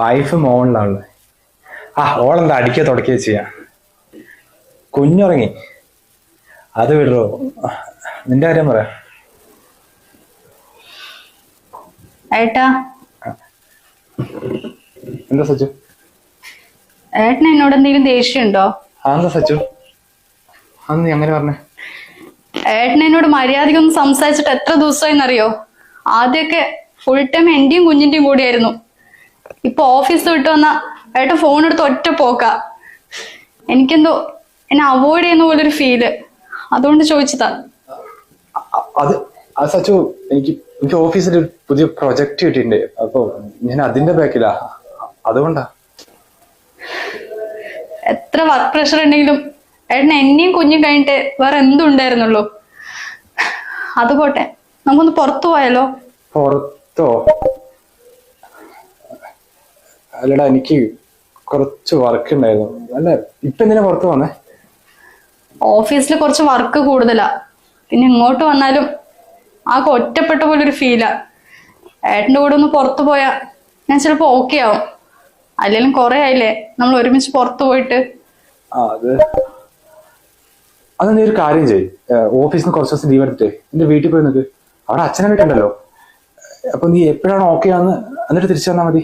Wife മോളിലാണുള്ളത്. ആ ഓളെന്താ അടിക്കുക തുടക്കുക ചെയ്യാ? കുഞ്ഞുറങ്ങി. അത് വിടറോ? നിന്റെ കാര്യം പറ ഏട്ടാ? എന്താ സച്ചു? ഏട്ടന് എന്നോട് എന്തെങ്കിലും ദേഷ്യമുണ്ടോ? അതെന്താ സച്ചു? അന്ന് നീ അങ്ങനെ പറഞ്ഞേ. ഏട്ടൻ എന്നോട് മര്യാദയ്ക്കൊന്നും സംസാരിച്ചിട്ട് എത്ര ദിവസമായിന്നറിയോ? ആദ്യമൊക്കെ ഫുൾ ടൈം എന്റെയും കുഞ്ഞിന്റെയും കൂടിയായിരുന്നു. ഇപ്പൊ ഓഫീസ് വിട്ട് വന്ന ഏട്ടൻ ഫോൺ എടുത്ത് ഒറ്റ പോക്ക. എനിക്കെന്തോ എന്നെ അവോയ്ഡ് ചെയ്യുന്ന പോലെ ഒരു ഫീൽ അതുകൊണ്ട് ചോദിച്ചതാ. അത് ആ സച്ചു എനിക്ക് എനിക്ക് ഓഫീസിൽ ഒരു പുതിയ പ്രൊജക്ട് കിട്ടിയിട്ടുണ്ട്. അപ്പൊ ഞാൻ അതിന്റെ ബാക്കിലാ അതുകൊണ്ടാ. എത്ര വർക്ക് പ്രഷർ ഉണ്ടെങ്കിലും ഏട്ടൻ എന്നെയും കുഞ്ഞും കഴിഞ്ഞിട്ട് വേറെ എന്തും ഉണ്ടായിരുന്നുള്ളൂ അത് പോട്ടെ. നമുക്കൊന്ന് പുറത്തു പോയാലോ? പുറത്തോ? അല്ലടാ എനിക്ക് കുറച്ച് വർക്ക് ഉണ്ടായിരുന്നു അല്ല? ഇപ്പൊ എന്തിനാ പുറത്ത് വന്നേ ഓഫീസിൽ കുറച്ച് വർക്ക് കൂടുതലാ. പിന്നെ ഇങ്ങോട്ട് വന്നാലും ആകെ ഒറ്റപ്പെട്ട പോലെ ഒരു ഫീലാ ഏട്ടന്റെ കൂടെ ഒന്ന് പുറത്തു പോയാ ഞാൻ ചിലപ്പോ ഓക്കെ ആവും. അല്ലെങ്കിലും കുറെ ആയില്ലേ? നമ്മൾ ഒരുമിച്ച് പുറത്തു പോയിട്ട്. ആ അത് അത് നീ ഒരു കാര്യം ചെയ്യ്. ഓഫീസിൽ നിന്ന് കുറച്ച് ദിവസം ലീവ് എടുത്തേ എന്റെ വീട്ടിൽ പോയി നിൽക്ക് അവിടെ അച്ഛനെ വീട്ടുണ്ടല്ലോ അപ്പൊ നീ എപ്പോഴാണ് ഓക്കെ ആന്ന് എന്നിട്ട് തിരിച്ചു വന്നാൽ മതി.